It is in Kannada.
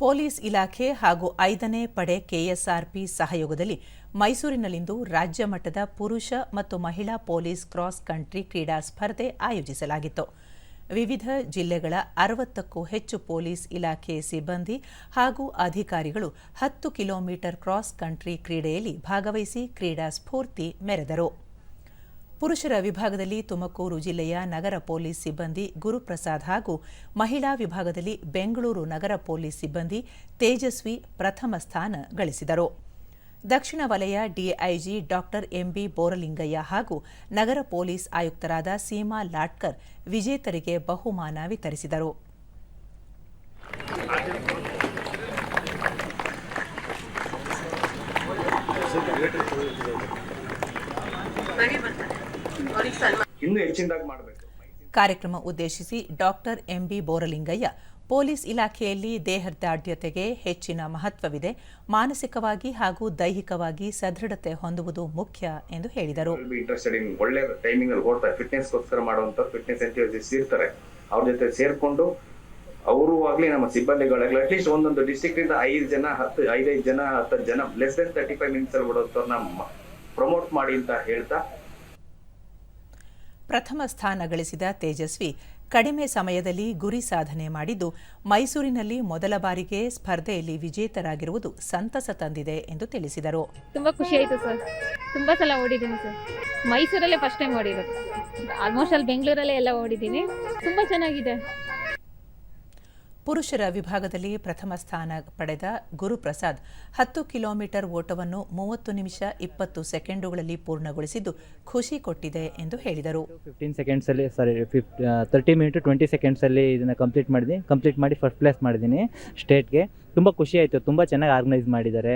ಪೊಲೀಸ್ ಇಲಾಖೆ ಹಾಗೂ ಐದನೇ ಪಡೆ ಕೆಎಸ್ಆರ್ಪಿ ಸಹಯೋಗದಲ್ಲಿ ಮೈಸೂರಿನಲ್ಲಿಂದು ರಾಜ್ಯ ಮಟ್ಟದ ಪುರುಷ ಮತ್ತು ಮಹಿಳಾ ಪೊಲೀಸ್ ಕ್ರಾಸ್ ಕಂಟ್ರಿ ಕ್ರೀಡಾ ಸ್ಪರ್ಧೆ ಆಯೋಜಿಸಲಾಗಿತ್ತು. ವಿವಿಧ ಜಿಲ್ಲೆಗಳ ಅರವತ್ತಕ್ಕೂ ಹೆಚ್ಚು ಪೊಲೀಸ್ ಇಲಾಖೆ ಸಿಬ್ಬಂದಿ ಹಾಗೂ ಅಧಿಕಾರಿಗಳು ಹತ್ತು ಕಿಲೋಮೀಟರ್ ಕ್ರಾಸ್ ಕಂಟ್ರಿ ಕ್ರೀಡೆಯಲ್ಲಿ ಭಾಗವಹಿಸಿ ಕ್ರೀಡಾ ಸ್ಫೂರ್ತಿ ಮೆರೆದರು. ಪುರುಷರ ವಿಭಾಗದಲ್ಲಿ ತುಮಕೂರು ಜಿಲ್ಲೆಯ ನಗರ ಪೊಲೀಸ್ ಸಿಬ್ಬಂದಿ ಗುರುಪ್ರಸಾದ್ ಹಾಗೂ ಮಹಿಳಾ ವಿಭಾಗದಲ್ಲಿ ಬೆಂಗಳೂರು ನಗರ ಪೊಲೀಸ್ ಸಿಬ್ಬಂದಿ ತೇಜಸ್ವಿ ಪ್ರಥಮ ಸ್ಥಾನ ಗಳಿಸಿದರು. ದಕ್ಷಿಣ ವಲಯ ಡಿಐಜಿ ಡಾಕ್ಟರ್ ಎಂಬಿ ಬೋರಲಿಂಗಯ್ಯ ಹಾಗೂ ನಗರ ಪೊಲೀಸ್ ಆಯುಕ್ತರಾದ ಸೀಮಾ ಲಾಟ್ಕರ್ ವಿಜೇತರಿಗೆ ಬಹುಮಾನ ವಿತರಿಸಿದರು. ಇನ್ನೂ ಹೆಚ್ಚಿನದಾಗಿ ಮಾಡಬೇಕು. ಕಾರ್ಯಕ್ರಮ ಉದ್ದೇಶಿಸಿ ಡಾಕ್ಟರ್ ಎಂಬಿ ಬೋರಲಿಂಗಯ್ಯ ಪೊಲೀಸ್ ಇಲಾಖೆಯಲ್ಲಿ ದೇಹದಾರ್ಢ್ಯತೆಗೆ ಹೆಚ್ಚಿನ ಮಹತ್ವವಿದೆ. ಮಾನಸಿಕವಾಗಿ ಹಾಗೂ ದೈಹಿಕವಾಗಿ ಸದೃಢತೆ ಹೊಂದುವುದು ಮುಖ್ಯ ಎಂದು ಹೇಳಿದರು. ಒಳ್ಳೆ ಟೈಮಿಂಗ್ ಅಲ್ಲಿ ಓಡ್ತಾರೆ ಫಿಟ್ನೆಸ್ಗೋಸ್ಕರ ಮಾಡುವಂತ ಫಿಟ್ನೆಸ್ ಎಂಟ್ಯೂಸಿಸ್ಟ್ ಇರ್ತಾರೆ. ಅವ್ರ ಜೊತೆ ಸೇರ್ಕೊಂಡು ಅವರು ಆಗ್ಲಿ ನಮ್ಮ ಸಿಬ್ಬಂದಿಗಳಾಗ್ಲಿ ಅಟ್ಲೀಸ್ಟ್ ಒಂದೊಂದು ಡಿಸ್ಟ್ರಿಕ್ಟ್ ಇಂದ ಐದು ಜನ ಹತ್ತು ಐದೈದು ಜನ ಹತ್ತು ಜನ less than thirty five minutes ಅಲ್ಲಿ ಓಡೋದನ್ನ ಪ್ರಮೋಟ್ ಮಾಡಿ ಅಂತ ಹೇಳ್ತಾ ಪ್ರಥಮ ಸ್ಥಾನ ಗಳಿಸಿದ ತೇಜಸ್ವಿ ಕಡಿಮೆ ಸಮಯದಲ್ಲಿ ಗುರಿ ಸಾಧನೆ ಮಾಡಿದ್ದು, ಮೈಸೂರಿನಲ್ಲಿ ಮೊದಲ ಬಾರಿಗೆ ಸ್ಪರ್ಧೆಯಲ್ಲಿ ವಿಜೇತರಾಗಿರುವುದು ಸಂತಸ ತಂದಿದೆ ಎಂದು ತಿಳಿಸಿದರು. ತುಂಬಾ ಖುಷಿ ಆಯ್ತು ಸರ್. ತುಂಬಾ ಸಲ ಓಡಿದ್ದೀನಿ ಸರ್. ಮೈಸೂರಲ್ಲೇ ಫಸ್ಟ್ ಟೈಮ್ ಓಡಿರೋದು. ಆಲ್ಮೋಸ್ಟ್ ಅಲ್ಲಿ ಬೆಂಗಳೂರಲ್ಲೇ ಎಲ್ಲ ಓಡಿದ್ದೀನಿ. ತುಂಬಾ ಚೆನ್ನಾಗಿದೆ. ಪುರುಷರ ವಿಭಾಗದಲ್ಲಿ ಪ್ರಥಮ ಸ್ಥಾನ ಪಡೆದ ಗುರುಪ್ರಸಾದ್ ಹತ್ತು ಕಿಲೋಮೀಟರ್ ಓಟವನ್ನು ಮೂವತ್ತು ನಿಮಿಷ ಇಪ್ಪತ್ತು ಸೆಕೆಂಡುಗಳಲ್ಲಿ ಪೂರ್ಣಗೊಳಿಸಿದ್ದು ಖುಷಿ ಕೊಟ್ಟಿದೆ ಎಂದು ಹೇಳಿದರು. Fifteen ಸೆಕೆಂಡ್ಸಲ್ಲಿ sorry fifty thirty minute twenty ಸೆಕೆಂಡ್ಸಲ್ಲಿ ಇದನ್ನು ಕಂಪ್ಲೀಟ್ ಮಾಡಿದ್ದೀನಿ. ಕಂಪ್ಲೀಟ್ ಮಾಡಿ ಫಸ್ಟ್ ಪ್ಲೇಸ್ ಮಾಡಿದ್ದೀನಿ ಸ್ಟೇಟ್ಗೆ ತುಂಬ ಖುಷಿ ಆಯಿತು. ತುಂಬ ಚೆನ್ನಾಗಿ ಆರ್ಗನೈಸ್ ಮಾಡಿದ್ದಾರೆ.